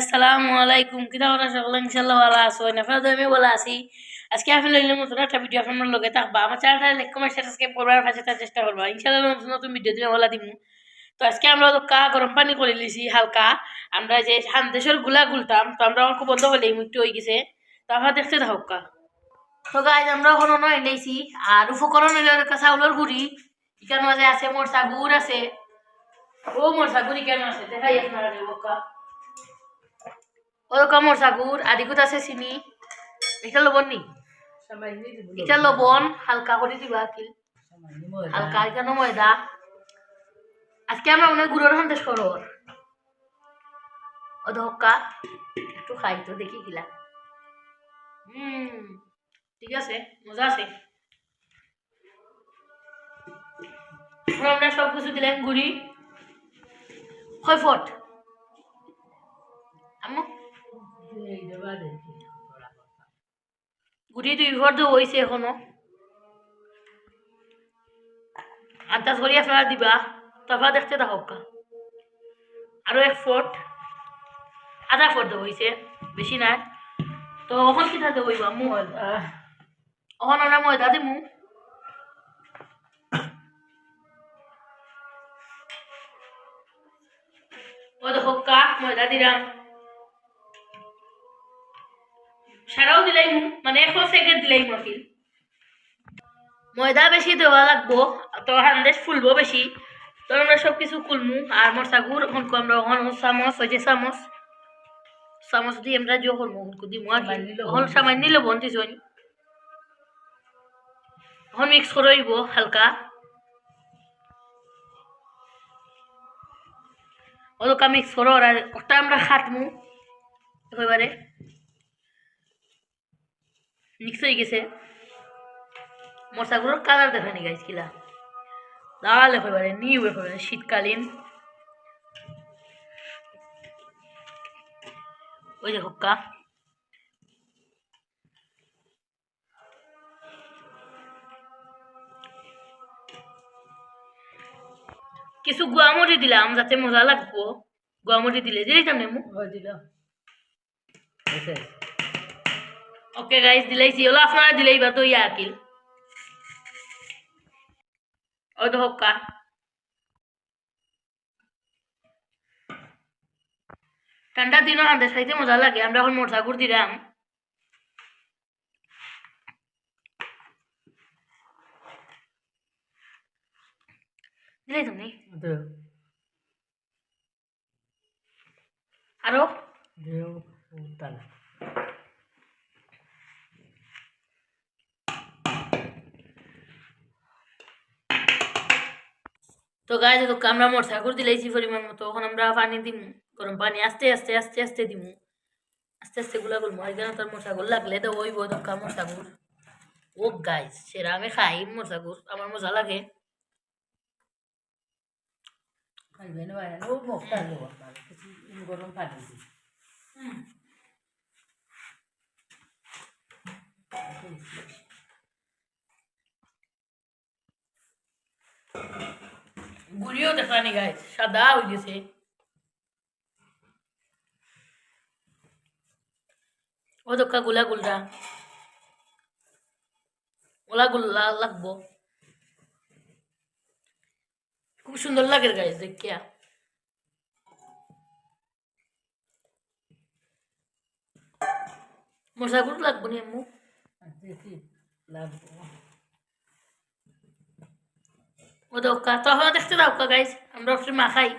আসসালামু আলাইকুম। কিতা করা সকলে ইনশাল্লাহ ভালো আছো। আপনারা আমি ভালো আছি। আজকে আমি লইলাম নতুন একটা ভিডিও আপনার লগে থাকবা। আমার চ্যানেলটা লাইক কমেন্ট সাবস্ক্রাইব করবার পাশে থাকার চেষ্টা করবা। ইনশাল্লাহ নতুন নতুন ভিডিও দিলে ভালো দিব তো আজকে আমরা তো কা গরম পানি করে লিছি হালকা। আমরা যে সান্দেশেরগুলা গুলতাম, তো আমরা অল্প বন্ধ হলে একটু হয়ে গেছে। তো আমরা দেখতে থাকুক কা তো গাইজ আমরা ওখানে নয় এনেছি। আর উপকরণ হইল চাউলের গুড়ি। এখানে আছে মরসা গুড় আছে। ও মরসা গুড়ি কেন আছে? দেখাই আপনারা বোকা। ওরকম সাগুর, আদিকুত আছে চিনি। এটা লবণ নি? এটা লবণ, হালকা করে দিবা কি হালকা এখানে ময়দা। আজকে আমরা মনে হয় গুড়ের সন্দেশ করো ও ধক্কা একটু খাই তো দেখি কিলা। হুম ঠিক আছে, মজা আছে। আমরা সব কিছু দিলাম গুড়ি হয় ফট। আম্মু। গুটি দুই ঘর তো হয়েছে এখনও। আন্দাজ করি আপনারা দিবা তারপর দেখতে থাকুক আরও এক ফুট, আধা ফুট হয়েছে বেশি নাই। তো অখন কি থাকে হইবা মু অখন আমরা ময়দা দিমু ও দেখো ময়দা দিলাম মানে একশো সেকেন্ড দিলাই মফিল ময়দা বেশি দেওয়া লাগবো তো হান্দেশ ফুলবো বেশি। তো আমরা সব কিছু কুলমু আর মরসা গুড় হনকু আমরা হন চামচ ওই যে চামচ। চামচ দিয়ে আমরা যে হল হনকু দিমু আর হল সামান্য লবণ দিছনি। হন মিক্স করইব হালকা। ওদকা মিক্স করো আর ওটা আমরা খাটমু একেবারে। মিক্স হয়ে গেছে। মশাগুলোর কালার দেখানি গাইজ কিলা। লাল একেবারে নিউ একেবারে শীতকালীন। ওই যে হুক্কা। কিছু গুয়ামরি দিলাম যাতে মজা লাগবো। গুয়ামরি দিলে দিলে কেমন মু ওকে গাইস দিলাইছি হলো আপনারা দিলেই বা তো ইয়া আকিল। ওই তো হক্কা। ঠান্ডার দিনও হাঁটে খাইতে মজা লাগে আমরা এখন মোটরসাইকুল দিলাম। দিলাই তুমি আরও? তো গায়ে তো আমরা মোটরসাইকেল দিলাইছি পরিমাণ মতো তখন আমরা পানি দিমু গরম পানি আস্তে আস্তে আস্তে আস্তে দিমু। আস্তে আস্তে গুলা করব এখানে তোর মোটরসাইকেল লাগলে তো ওই বই দরকার মোটরসাইকেল ও গাইজ সেরা আমি খাই মোটরসাইকেল আমার মজা লাগে। গরম পানি গুড়িও দেখানি গাইজ সাদা হয়ে গেছে। ও দোকা গুলা গুলরা। ওলা গুল্লা লাগবো। খুব সুন্দর লাগে গাইজ দেখিয়া মশাগুলো লাগবো নি, আম্মু? দেখি। লাগবো। ও দোকা তখন দেখতে দাও কা গাইজ আমরা একটু মাখাই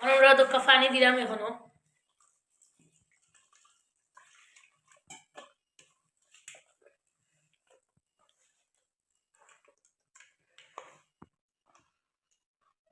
আমরা দোকা পানি দিলাম এখনও।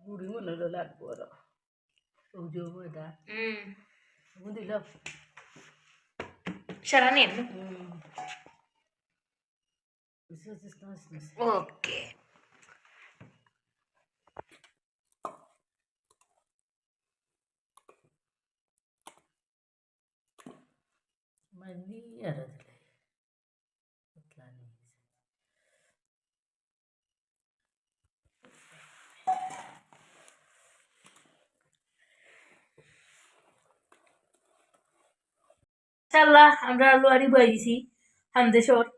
গুড়ি মনে হলো লাগবো আর। সৌজো ময়দা হুম। দিলাম সারা নিন Oke, estás, estás. Ok. María Salah, amra lu sih, short.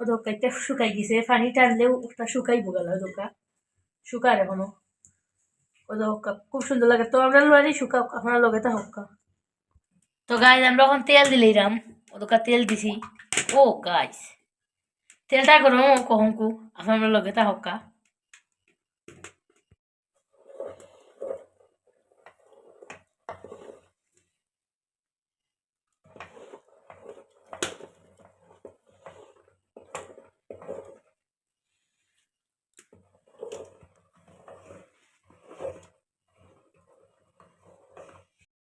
ও দোকা একটা শুকাই গেছে পানি টানলেও ওটা শুকাই বোগাল ও দোকা শুকার এখনও ও দোকা খুব সুন্দর লাগে তো আমরা লোয়ারি শুকা আপনার লগে তো হক্কা তো গাছ আমরা এখন তেল দিলাম রাম ওদোকা তেল দিছি ও গাছ তেলটা গরম কহংকু আপনার লগে তা হক্কা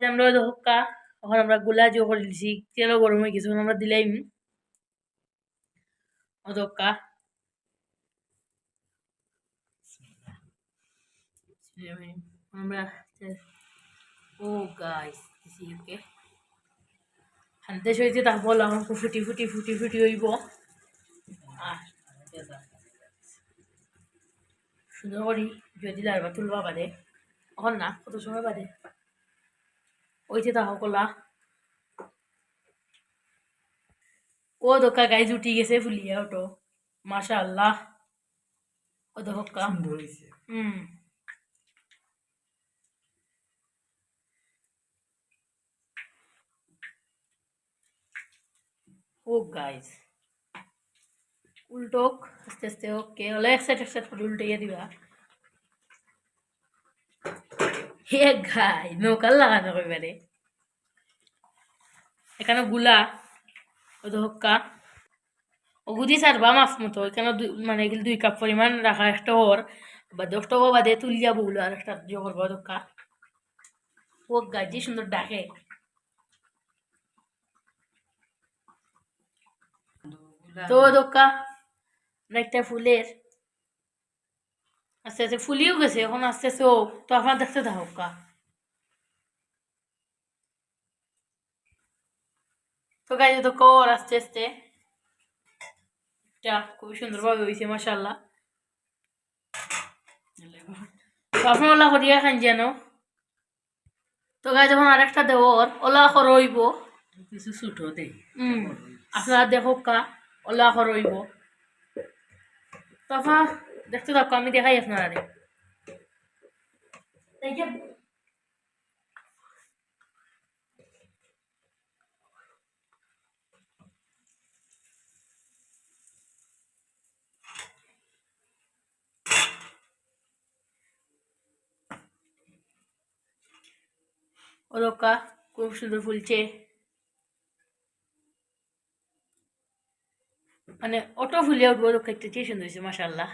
আমরা ওই হক্কা, এখন আমরা গোলা জো করে দিছি, তেলও গরম হয়ে গেছে আমরা দিলাম আমরা ও গাইস ওকে হানতে বল ফুটি ফুটি ফুটি ফুটি হইব। আর সুন্দর করি যদি লারবা তুলবা বাদে। এখন না, কত সময় বাদে? ওইতে তাহ কলা। ও দোকা গাইজ উঠি গেছে ফুলিয়া ওটো। মাশা আল্লাহ ও দোকা হুম। ও গাইজ। উল্টোক আস্তে আস্তে ওকে হলে এক সাইড এক সাইড করে উল্টে দিবা। হে গাই নৌকার লাগানো এবারে এখানে গুলা ও হক্কা। ও গুদি সারবা মাছ মতো, এখানে মানে দুই কাপ পরিমাণ রাখা একটা ওর, বা দশ টাকা বাদে তুলিয়া বগুলো আর একটা জো করব দোকা ও গাজি সুন্দর ডাকে। তো দোকা একটা ফুলের। আস্তে আস্তে ফুলিও গেছে এখন আস্তে আস্তে ও তো আপনার দেখতে থাকো কা তো গাই তো কর আস্তে আস্তে। এটা খুবই সুন্দরভাবে হয়েছে মাসাল্লাহ আপনার ওলা করিয়া খান যেন। তো যখন আরেকটা দেওয়ার ওলা করইব কিছু ছুটো হুম আপনারা দেখো কা ওলা করইব তো আপনার দেখতে থাকো আমি দেখাই আপনারা। ওরকা খুব সুন্দর ফুলছে। মানে অটো ফুলিয়ে উঠবো ওরকা একটা সুন্দর হয়েছে মাসাল্লাহ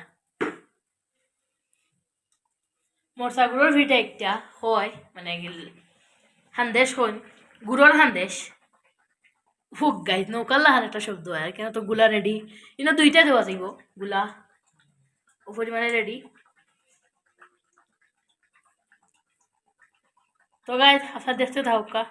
মরসাগুড়োর ভিটা একটা হয় মানে হান্দেশ হন গুড়োর হান্দেশ। ফুক গাই নৌকার লাহান একটা শব্দ হয় কেন তো গুলা রেডি এনে দুইটা দেওয়া যাইবগুলা। ও পরিমাণে রেডি তো গাই আপনার দেখতে থাকা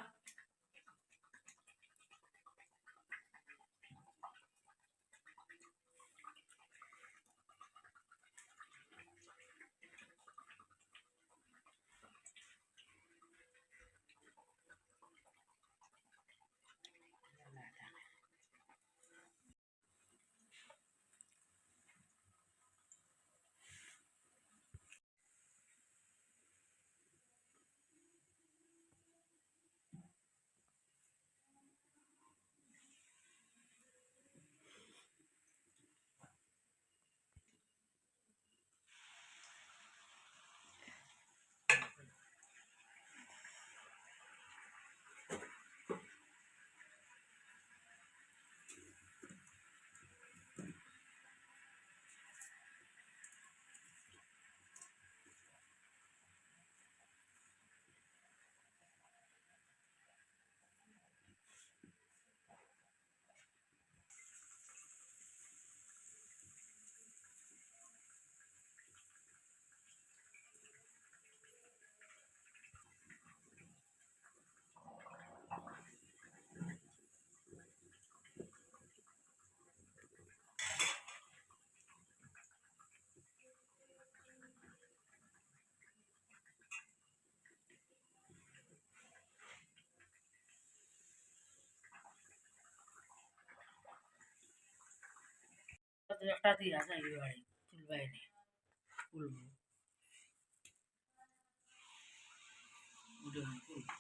একটা দিয়ে যাই বাড়ি তুলবাই নি তুলবো উঠে তুলবো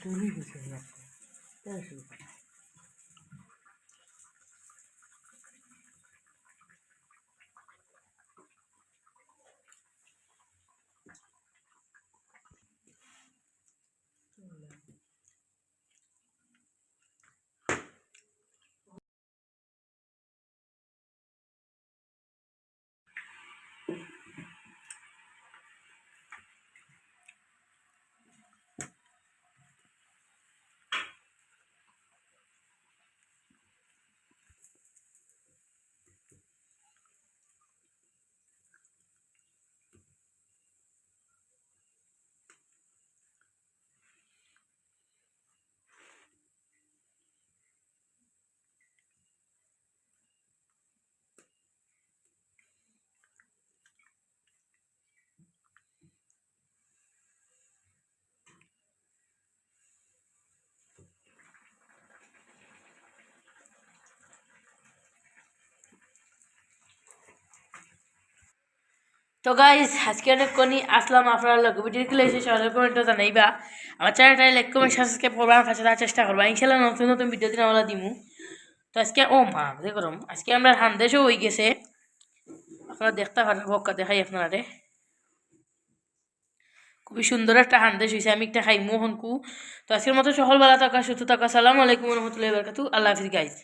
তুলি দিছে একটা দেড়শো রুপায় তো গাইজ আজকে কোনি, আসলাম আপনার লোক, ভিডিও গুলো এসে সহজে কমেন্টও জানাইবা। আমার চ্যানেলটা লাইক কমেন্ট সাবস্ক্রাইব করবার কাছে তার চেষ্টা করবা। ইনশাল্লাহ নতুন নতুন ভিডিও দিন আমরা দিমু। তো আজকে, ও মা দেখুন আজকে আমরা হান্দেশও হয়ে গেছে। আপনারা দেখতে পারেন বক্কা দেখাই আপনারা খুবই সুন্দর একটা হান্দেশ হয়েছে। আমি একটা খাই মোহনকু তো আজকের মতো সকল বেলা থাকা, সুস্থ থাকা সালাম আলাইকুম রহমতুল্লাহ বরকাতু আল্লাহ হাফিজ গাইজ